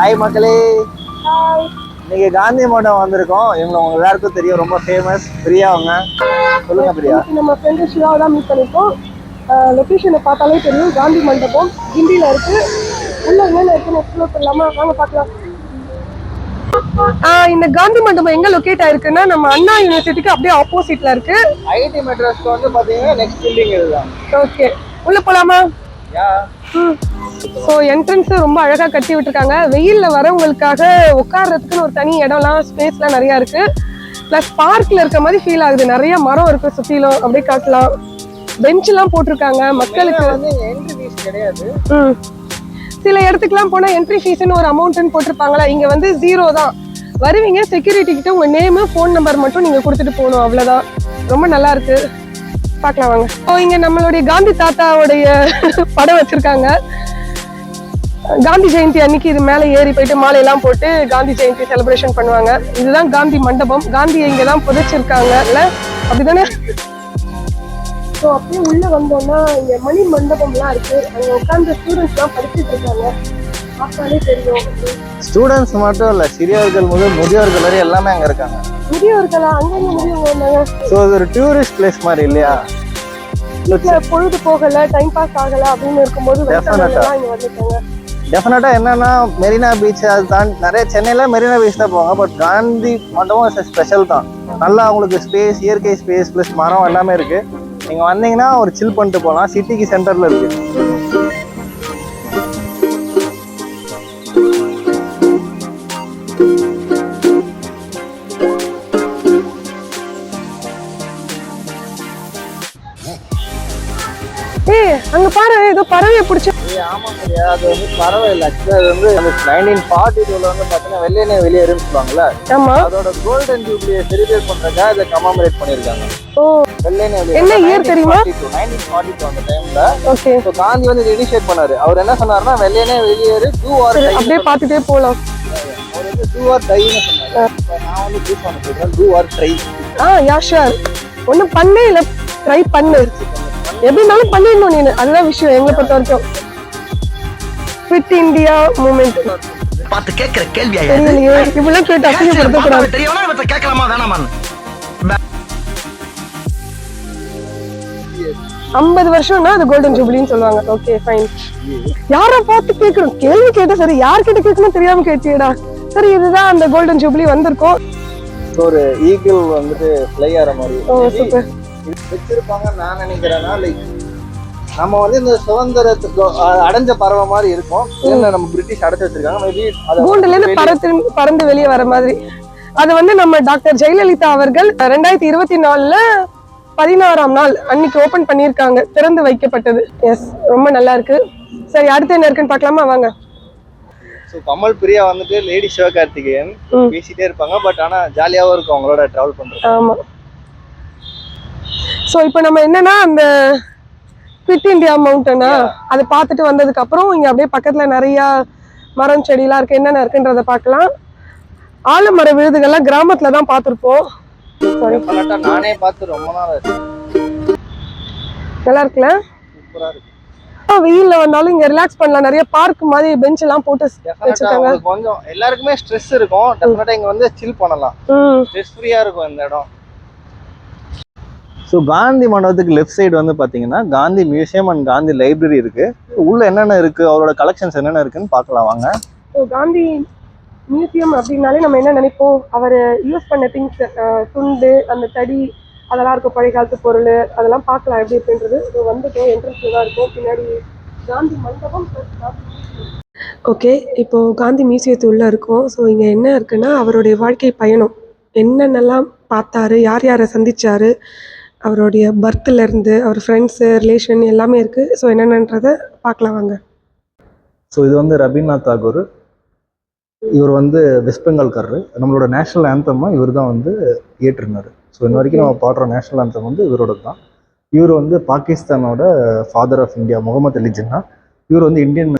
Hi மக்களே. இன்னைக்கு காந்தி மண்டபம் வந்திருக்கோம். இவங்க உங்க எல்லாருக்கும் தெரியும். ரொம்ப ஃபேமஸ் பிரியா அவங்க சொல்லுங்க பிரியா. நம்ம ஃப்ரெண்டு சிவாவை தான் மீட் பண்ணியிருக்கோம் லொக்கேஷனை பார்த்தாலே தெரியும். காந்தி மண்டபம் கிண்டியில் இருக்கு. உள்ள என்னென்ன இருக்குன்னு எக்ஸ்ப்ளோர் பண்ணலாமா வாங்க பார்க்கலாம். இந்த காந்தி மண்டபம் எங்க லொக்கேட் ஆயிருக்குன்னா நம்ம அண்ணா யூனிவர்சிட்டிக்கு அப்படியே ஆப்போசிட்ல இருக்கு. ஐடி மெட்ராஸ்க்கு வந்து பாத்தீங்கன்னா நெக்ஸ்ட் பில்டிங் இதுதான். ஓகே உள்ள போலாமா? யா ஸோ என்ட்ரன்ஸ் ரொம்ப அழகா கட்டி விட்டுருக்காங்க. வெயில்ல வரவங்களுக்காக உட்கார்றதுக்குன்னு ஒரு தனி இடம்லாம் ஸ்பேஸ்லாம் நிறைய இருக்கு. ப்ளஸ் பார்க்ல இருக்க மாதிரி ஃபீல் ஆகுது. நிறைய மரம் இருக்கு சுத்திலும். அப்படியே காட்டலாம். பெஞ்ச் எல்லாம் போட்டிருக்காங்க. மக்களுக்கு வந்து என்ட்ரி ஃபீஸ் கிடையாது. ம். சில இடத்துக்குலாம் போனா என்ட்ரி ஃபீஸ்னு ஒரு அமௌண்ட்னு போட்டிருப்பாங்களா? இங்க வந்து ஜீரோ தான். வருவீங்க செக்யூரிட்டி கிட்ட உங்க நேமு ஃபோன் நம்பர் மட்டும் நீங்க கொடுத்துட்டு போகணும். அவ்வளவுதான். ரொம்ப நல்லா இருக்கு. பார்க்கலாம் வாங்க. ஓ இங்க நம்மளுடைய காந்தி தாத்தாவுடைய படம் வச்சிருக்காங்க. காந்தி ஜெயந்தி அன்னைக்கு இது மேல ஏறி போயிட்டு மாலையெல்லாம் போட்டு காந்தி ஜெயந்தி செலிப்ரேஷன் பண்ணுவாங்க. இதுதான் காந்தி மண்டபம். காந்தி இங்க தான் புதைச்சிருக்காங்கல்ல? அப்படிதானே? ஸோ அப்படியே உள்ள வந்தோம்னா இங்க மணி மண்டபம்லாம் இருக்கு. அங்க உட்கார்ந்து ஸ்டூடெண்ட்ஸ்லாம் படிச்சுட்டு இருக்காங்க பார்த்தாலே தெரியும். ஸ்டூடெண்ட்ஸ் மட்டும் இல்ல சிறியவர்கள் முதல் முதியோர்கள் வரை எல்லாமே அங்க இருக்காங்க. முதியோர்களா? அங்கங்க முதியவங்க வந்தாங்க. ஸோ இது ஒரு டூரிஸ்ட் பிளேஸ் மாதிரி இல்லையா? வீட்டுல பொழுது போகல டைம் பாஸ் ஆகல அப்படின்னு இருக்கும்போது இங்க வந்துட்டாங்க. டெஃபினட்டாக என்னென்னா மெரினா பீச் அது நிறைய சென்னையில் மெரினா பீச் தான் போவாங்க. பட் காந்தி மண்டபம் ஸ்பெஷல் தான். நல்லா உங்களுக்கு ஸ்பேஸ் இயற்கை ஸ்பேஸ் ப்ளஸ் மரம் எல்லாமே இருக்கு. நீங்கள் வந்தீங்கன்னா ஒரு சில் பண்ணிட்டு போகலாம் சிட்டிக்கு சென்டரில் இருக்கு. ஏய் அங்க பாரு. ஏதோ பறவை பிடிச்ச ஆமா சரியா அது வந்து பரவாயில்ல. அது வந்து நைன்டீன் ஃபார்ட்டி டூல வந்து பாத்தீங்கன்னா வெள்ளையனே வெளியேறுன்னு சொல்லுவாங்கல்ல? அதோட கோல்டன் ஜூப்ளியை செலிப்ரேட் பண்றதுக்காக அதை கமாமரேட் வெள்ளையனே என்ன year தெரியுமா? டூ காந்தி வந்து இனிஷியேட் பண்ணாரு. அவர் என்ன சொன்னாருன்னா வெள்ளையனே வெளியேறு டூ ஆர் அப்படியே பார்த்துட்டே வந்து டூ ஆர் டைன்னு நான் வந்து சூஸ் பண்ண டூ ஆர் ட்ரை ஆ யா ஷுர் ஒன்றும் பண்ணே இல்லை. ட்ரை பண்ணு. எப்படி இருந்தாலும் பண்ணிடணும் நீனு. அதுதான் விஷயம். எங்களை பொறுத்த வரைக்கும் ஃபிட் இந்தியா மூமெண்ட் பார்த்து கேட்கிற கேள்வியா இப்படிலாம் கேட்டு அசிங்கப்படுத்தக்கூடாது. பாப்பாவை தெரியவனா இவற்றை கேட்கலாமா? வேணாமான்னு ஐம்பது வருஷம்னா அது கோல்டன் ஜூப்ளின்னு சொல்லுவாங்க. ஓகே ஃபைன் யாரை பார்த்து கேட்கணும்? கேள்வி கேட்டா சரி. யார்கிட்ட கேட்கணும் தெரியாம கேட்டியடா. சரி இதுதான் அந்த கோல்டன் ஜூப்ளி வந்திருக்கோம். ஒரு ஈகிள் வந்துட்டு ஃப்ளை ஆகிற மாதிரி ஓ சூப்பர் இது வச்சிருப்பாங்கன்னு நான் நினைக்கிறேன்னா லைக் நம்ம வந்து இந்த சுதந்திரத்துக்கு அடைஞ்ச பறவை மாதிரி இருக்கும். இதுல நம்ம பிரிட்டிஷ் அடைச்சு வச்சிருக்காங்க. மேபி கூண்டுல இருந்து பறந்து பறந்து வெளியே வர மாதிரி. அது வந்து நம்ம டாக்டர் ஜெயலலிதா அவர்கள் ரெண்டாயிரத்தி இருபத்தி நாலுல பதினாறாம் நாள் அன்னைக்கு ஓபன் பண்ணியிருக்காங்க. திறந்து வைக்கப்பட்டது. எஸ் ரொம்ப நல்லா இருக்கு. சரி அடுத்து என்ன இருக்குன்னு பார்க்கலாமா? வாங்க. ஸோ கமல் பிரியா வந்துட்டு லேடி சிவகார்த்திகேயன். பேசிட்டே இருப்பாங்க. பட் ஆனா ஜாலியாவும் இருக்கும் அவங்களோட டிராவல் பண்றது ஆமா. சோ இப்போ நம்ம என்னன்னா அந்த குவிட் இந்தியா மவுண்டனா அதை பார்த்துட்டு வந்ததுக்கு அப்புறம் இங்க அப்படியே பக்கத்துல நிறைய மரம் செடியெல்லாம் இருக்கு. என்னென்ன இருக்குன்றத பார்க்கலாம். ஆலமர விழுதுகள்லாம் கிராமத்துல தான் பார்த்துருப்போம். நானே பார்த்து ரொம்ப நாள் நல்லா இருக்குல்ல? சூப்பரா இருக்கு. ஆ, வெயில்ல வந்தாலும் இங்க ரிலாக்ஸ் பண்ணலாம். நிறைய பார்க் மாதிரி பெஞ்ச் எல்லாம் போட்டு வச்சிருக்காங்க. கொஞ்சம் எல்லாருக்குமே ஸ்ட்ரெஸ் இருக்கும். டெஃபினட்டா இங்க வந்து சில் பண்ணலாம். ஸ்ட்ரெஸ் ஃப்ரீயா இருக்கும் இந்த இடம். ஸோ காந்தி மண்டபத்துக்கு லெஃப்ட் சைடு வந்து பார்த்தீங்கன்னா Gandhi museum and Gandhi library இருக்கு. உள்ள என்னென்ன இருக்கு? அவரோட கலெக்ஷன்ஸ் என்னென்ன இருக்குன்னு பார்க்கலாம் வாங்க. ஸோ காந்தி மியூசியம் அப்படின்னாலே நம்ம என்ன நினைப்போம்? அவர் யூஸ் பண்ண திங்ஸ் துண்டு அந்த தடி அதெல்லாம் இருக்கும். பழைய காலத்து பொருள் அதெல்லாம் பார்க்கலாம். எப்படி இருக்குன்றது. ஸோ வந்துட்டோம் என்ட்ரன்ஸ்ல தான் இருக்கும். பின்னாடி காந்தி மண்டபம் ஓகே இப்போ காந்தி மியூசியத்து உள்ள இருக்கோம். ஸோ இங்க என்ன இருக்குன்னா அவருடைய வாழ்க்கை பயணம். என்னென்னலாம் பார்த்தாரு? யார் யாரை சந்திச்சாரு? அவருடைய பர்த்ல இருந்து அவர் ஃப்ரெண்ட்ஸு ரிலேஷன் எல்லாமே இருக்கு. ஸோ என்னென்னன்றதை பார்க்கலாம் வாங்க. ஸோ இது வந்து ரவீந்திரநாத் தாகூர். இவர் வந்து வெஸ்ட் பெங்கால்காரரு நம்மளோட நேஷனல் ஆந்தமாக இவர் தான் வந்து ஏற்றிருந்தார். ஸோ இன்ன வரைக்கும் நம்ம பாடுற நேஷனல் ஆந்தம் வந்து இவரோட தான். இவர் வந்து பாகிஸ்தானோட father of India Muhammad Ali Jinnah. இவர் வந்து இந்தியன்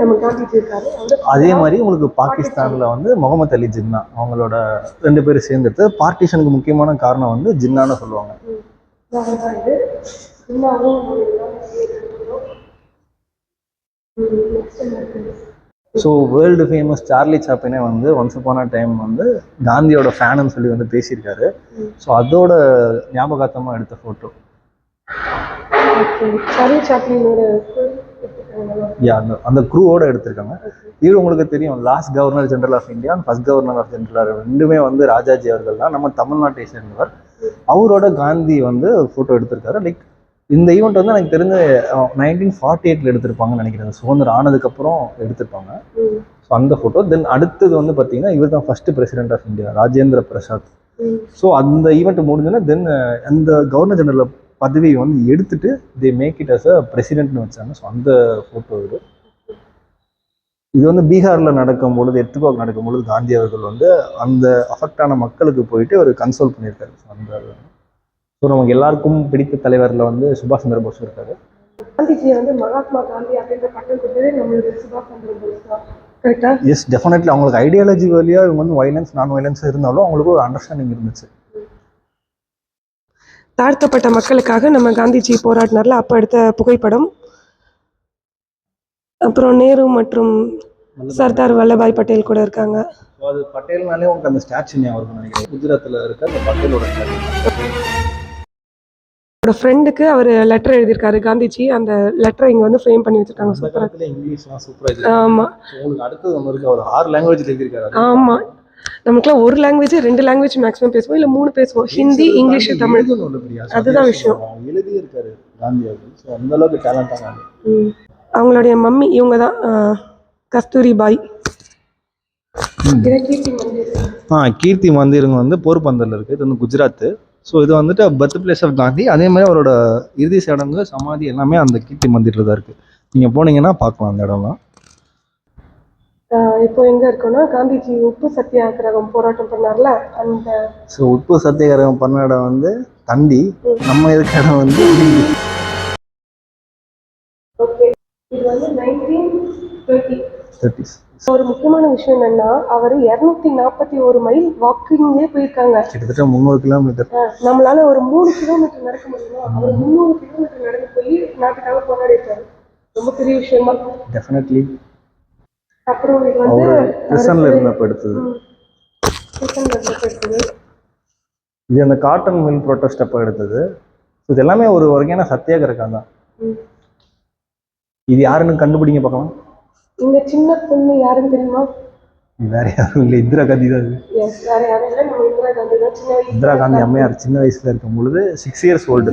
நம்ம அதே மாதிரி உங்களுக்கு பாகிஸ்தான்ல வந்து முகமது அலி ஜின்னா அவங்களோட ரெண்டு பேரும் சேர்ந்துட்டு பார்ட்டிஷனுக்கு முக்கியமான காரணம் வந்து ஜின்னான்னு சொல்லுவாங்க. ஸோ வேர்ல்டு ஃபேமஸ் சார்லி சாப்பினே வந்து ஒன்ஸ் அப்பான டைம் வந்து காந்தியோட ஃபேனுன்னு சொல்லி வந்து பேசியிருக்காரு. ஸோ அதோட ஞாபகார்த்தமாக எடுத்த ஃபோட்டோ சார்லி சாப்ளினோட யா அந்த அந்த க்ரூவோட எடுத்திருக்காங்க. இது உங்களுக்கு தெரியும் last governor general of India first governor of general ரெண்டுமே வந்து ராஜாஜி அவர்கள் தான். நம்ம தமிழ்நாட்டை சேர்ந்தவர். அவரோட காந்தி வந்து ஃபோட்டோ எடுத்திருக்காரு. லைக் இந்த ஈவெண்ட் வந்து எனக்கு தெரிஞ்ச நைன்டீன் ஃபார்ட்டி எயிட்டில் எடுத்திருப்பாங்கன்னு நினைக்கிறேன். சுதந்திரம் ஆனதுக்கப்புறம் எடுத்திருப்பாங்க. ஸோ அந்த ஃபோட்டோ தென் அடுத்தது வந்து பார்த்தீங்கன்னா இவர் தான் first president of India Rajendra Prasad. So அந்த ஈவெண்ட் முடிஞ்சோன்னா தென் அந்த கவர்னர் ஜெனரல் பதவியை வந்து எடுத்துட்டு they make it as a பிரசிடென்ட்னு வச்சாங்க. ஸோ அந்த ஃபோட்டோ இது. இது வந்து பீகாரில் நடக்கும் பொழுது எத்துபாக் நடக்கும் பொழுது காந்தி அவர்கள் வந்து அந்த அஃபெக்டான மக்களுக்கு போயிட்டு ஒரு கன்சோல் பண்ணியிருக்காரு. அந்த ஸோ நமக்கு எல்லாருக்கும் பிடித்த தலைவரில் வந்து சுபாஷ் சந்திர போஸ் இருக்காரு. காந்திஜியை வந்து மகாத்மா காந்தி அப்படின்ற பட்டம் கொடுத்ததே நம்மளுடைய சுபாஷ் சந்திர போஸ் தான். கரெக்டா எஸ் டெஃபினெட்லி அவங்களுக்கு ஐடியாலஜி வழியாக இவங்க வந்து வைலன்ஸ் நான் வைலன்ஸ் இருந்தாலும் அவங்களுக்கு ஒரு அண்டர்ஸ்டாண்டிங் இருந்துச்சு. தாழ்த்தப்பட்ட மக்களுக்காக நம்ம காந்திஜி போராடினார்ல அப்போ எடுத்த புகைப்படம். அப்புறம் நேரு மற்றும் சர்தார் வல்லபாய் பட்டேல் கூட இருக்காங்க. அது பட்டேல்னாலே உங்களுக்கு அந்த ஸ்டாச்சு ஞாபகம் இருக்கும்னு நினைக்கிறேன். குஜராத்தில் இருக்க அந்த பட்டேலோட ஸ்டாச்சு. என்னோட ஃப்ரெண்டுக்கு அவர் லெட்டர் எழுதியிருக்காரு காந்திஜி. அந்த லெட்டரை இங்கே வந்து ஃப்ரேம் பண்ணி வச்சிருக்காங்க. சூப்பராக இங்கிலீஷ்லாம் சூப்பராக ஆமாம் உங்களுக்கு அடுத்தது ஒன்று இருக்கு அவர் ஆறு லாங்குவேஜ் எழுதியிருக்காரு. ஆமாம் நமக்குலாம் ஒரு லாங்குவேஜ் ரெண்டு லாங்குவேஜ் மேக்ஸிமம் பேசுவோம் இல்லை மூணு பேசுவோம். ஹிந்தி இங்கிலீஷ் தமிழ். அதுதான் விஷயம். அவர் எழுதியே இருக்காரு காந்தி அவர்கள். ஸோ அந்த அளவுக்கு டேலண்டான ஆளு. ம். அவங்களுடைய மம்மி இவங்க தான் கஸ்தூரி பாய். ஆ கீர்த்தி மந்திருங்க வந்து போர்பந்தர்ல இருக்கு. இது வந்து குஜராத் ஸோ இது வந்துட்டு பர்த் பிளேஸ் ஆஃப் காந்தி. அதே மாதிரி அவரோட இறுதி சடங்கு சமாதி எல்லாமே அந்த கீர்த்தி மந்திரில் தான் இருக்கு. நீங்க போனீங்கன்னா பார்க்கலாம் அந்த இடம்லாம். இப்போ எங்க இருக்கோம்னா காந்திஜி உப்பு சத்தியாகிரகம் போராட்டம் பண்ணார்ல அந்த ஸோ உப்பு சத்தியாகிரகம் பண்ண இடம் வந்து தண்டி நம்ம இருக்க இடம் வந்து. ஓகே. இது வந்து நைன்டீன் தேர்ட்டி 30s. ஒரு முக்கியமான விஷயம் என்னன்னா அவர் இரநூத்தி நாற்பத்தி ஒரு மைல் வாக்கிங்லேயே போயிருக்காங்க. கிட்டத்தட்ட முந்நூறு கிலோமீட்டர் நம்மளால ஒரு மூணு கிலோமீட்டர் நடக்க முடியுமா? அவர் முந்நூறு கிலோமீட்டர் நடந்து போய் நாட்டுக்காக போராடி இருக்காரு ரொம்ப பெரிய விஷயம்? டெஃபினெட்லி அப்புறம் இது வந்து இருந்தப்ப எடுத்தது. இருந்தப்ப. இது அந்த காட்டன் மில் ப்ரொட்டஸ்ட் அப்போ எடுத்தது. இது எல்லாமே ஒரு வகையான சத்தியாகிரகம் தான். இது யாருன்னு கண்டுபிடிங்க பார்க்கலாம். இந்த சின்ன பொண்ணு யாருன்னு தெரியுமா? வேற யாரும் இல்லை. இந்திரா காந்தி தான் இந்திரா காந்தி அம்மையார் சின்ன வயசுல இருக்கும் பொழுது சிக்ஸ் இயர்ஸ் ஓல்டு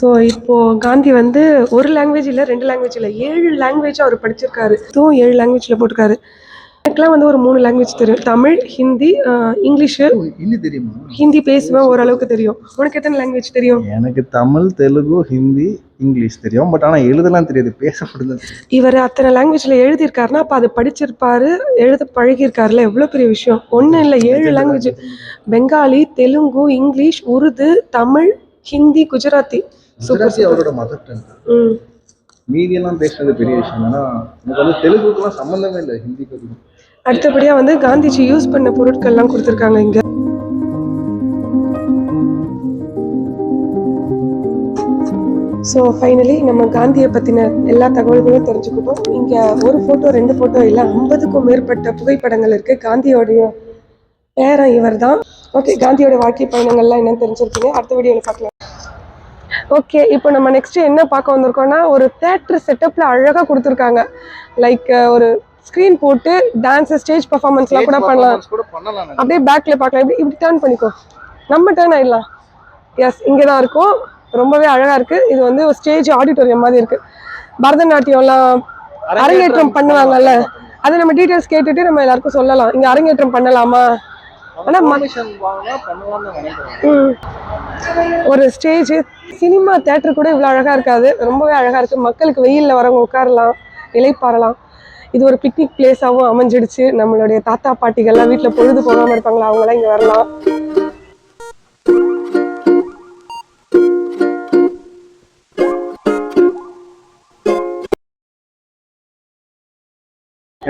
ஸோ இப்போ காந்தி வந்து ஒரு லாங்குவேஜ் இல்லை ரெண்டு லாங்குவேஜ் இல்லை. ஏழு லாங்குவேஜ் அவர் படிச்சிருக்காரு. இதுவும் ஏழு லாங்குவேஜில் போட்டிருக்காரு. எனக்குலாம் வந்து ஒரு மூணு லாங்குவேஜ் தெரியும். தமிழ் ஹிந்தி இங்கிலீஷு. ஹிந்தி தெரியுமா? ஹிந்தி பேசுவேன் ஓரளவுக்கு தெரியும். உனக்கு எத்தனை லாங்குவேஜ் தெரியும்? எனக்கு தமிழ் தெலுங்கு ஹிந்தி இங்கிலீஷ் தெரியும். பட் ஆனால் எழுதலாம் தெரியாது பேச மட்டும் தான் தெரியும். இவர் அத்தனை லாங்குவேஜில் எழுதியிருக்காருன்னா அப்போ அது படிச்சிருப்பாரு எழுத பழகியிருக்காருல எவ்வளோ பெரிய விஷயம். ஒன்றும் இல்லை ஏழு லாங்குவேஜ் பெங்காலி தெலுங்கு இங்கிலீஷ் உருது தமிழ் ஹிந்தி குஜராத்தி. குஜராத்தி அவரோட மதர் டங் மீதியெல்லாம் பேசுறது பெரிய விஷயம் ஏன்னா எனக்கு வந்து தெலுங்குக்கெல்லாம் சம்மந்தமே இல்லை ஹிந்திக்கு அதுக்கும் அடுத்தபடியாக வந்து காந்திஜி யூஸ் பண்ண பொருட்கள்லாம் கொடுத்துருக்காங்க இங்கே. ஸோ ஃபைனலி நம்ம காந்தியை பற்றின எல்லா தகவல்களும் தெரிஞ்சுக்கிட்டோம். இங்கே ஒரு ஃபோட்டோ ரெண்டு ஃபோட்டோ இல்லை ஐம்பதுக்கும் மேற்பட்ட புகைப்படங்கள் இருக்குது காந்தியோடைய பேரன் இவர் தான் ஓகே காந்தியோட வாழ்க்கை பயணங்கள்லாம் என்னன்னு தெரிஞ்சிருக்கீங்க. அடுத்த வீடியோவில் பார்க்கலாம். ஓகே இப்போ நம்ம நெக்ஸ்ட் என்ன பார்க்க வந்திருக்கோம்னா ஒரு தேட்டர் செட்டப்ல அழகாக கொடுத்துருக்காங்க. லைக் ஒரு ஸ்க்ரீன் போட்டு டான்ஸ் ஸ்டேஜ் பர்ஃபார்மன்ஸ்லாம் கூட பண்ணலாம். அப்படியே பேக்ல பார்க்கலாம். இப்படி இப்படி டேர்ன் பண்ணிக்கோ. நம்ம டேர்ன் ஆயிடலாம். எஸ் இங்கே தான் இருக்கும். ரொம்பவே அழகா இருக்கு. இது வந்து ஒரு ஸ்டேஜ் ஆடிட்டோரியம் மாதிரி இருக்கு. பரதநாட்டியம்லாம் அரங்கேற்றம் பண்ணுவாங்கல்ல. அதை நம்ம டீட்டெயில்ஸ் கேட்டுட்டு நம்ம எல்லாருக்கும் சொல்லலாம். இங்க அரங்கேற்றம் பண்ணலாமா? ஒரு ஸ்டேஜ் சினிமா தேட்டர் கூட இவ்வளோ அழகாக இருக்காது. ரொம்பவே அழகாக இருக்குது மக்களுக்கு வெயிலில் வரவங்க உட்காரலாம் இலைப்பாறலாம் இது ஒரு பிக்னிக் பிளேஸாகவும் அமைஞ்சிடுச்சு. நம்மளுடைய தாத்தா பாட்டிகள்லாம் வீட்டில் பொழுது போகாமல் இருப்பாங்களா? அவங்களாம் இங்கே வரலாம்.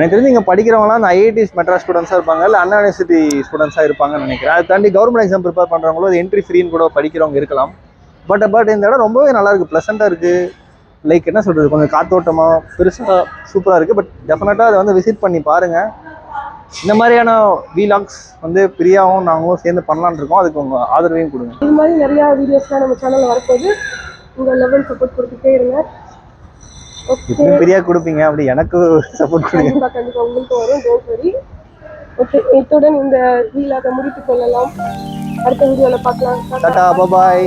எனக்கு தெரிஞ்சு இங்கே படிக்கிறவங்களாம் அந்த ஐஐடி மெட்ராஸ் ஸ்டூடெண்ட்ஸாக இருப்பாங்க இல்லை அண்ணா யூனிவர்சிட்டி ஸ்டூடெண்ட்ஸாக இருப்பாங்கன்னு நினைக்கிறேன். அதை தாண்டி கவர்மெண்ட் எக்ஸாம் ப்ரிப்பேர் பண்ணுறவங்களோ அது என்ட்ரி ஃப்ரீன்னு கூட படிக்கிறவங்க இருக்கலாம். பட் பட் இந்த இடம் ரொம்பவே நல்லா இருக்குது ப்ளசண்ட்டாக இருக்குது லைக் என்ன சொல்கிறது கொஞ்சம் காத்தோட்டமாக பெருசாக சூப்பராக இருக்குது பட் டெஃபினட்டாக அதை வந்து விசிட் பண்ணி பாருங்கள் இந்த மாதிரியான வீலாக்ஸ் வந்து பிரியாவும் நாங்களும் சேர்ந்து பண்ணலான் இருக்கோம். அதுக்கு உங்கள் ஆதரவையும் கொடுங்க. இது மாதிரி நிறையா வீடியோஸ்லாம் நம்ம சேனலில் வரப்போது உங்கள் லெவல் சப்போர்ட் கொடுத்துட்டே இருங்க. இப்படி பிரியா கொடுப்பீங்க? அப்படி எனக்கு சப்போர்ட் கொடுங்க. கண்டிப்பா. கண்டிப்பா உங்களுக்கு வரும் வரி ஓகே இத்துடன் இந்த வீலாக முடித்துக் கொள்ளலாம். அடுத்த வீடியோல பார்க்கலாம். டாட்டா பாய்